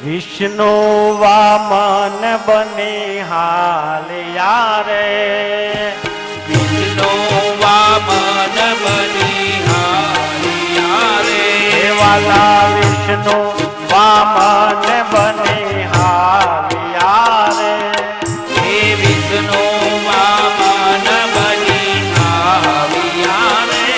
વિષ્ણુ વામન બને હાલ યારે. વિષ્ણુ વામન બને હાલ યારે. વાલા વિષ્ણુ વામન બને હાલ યારે. હે વિષ્ણુ વામન બને હાલ યારે.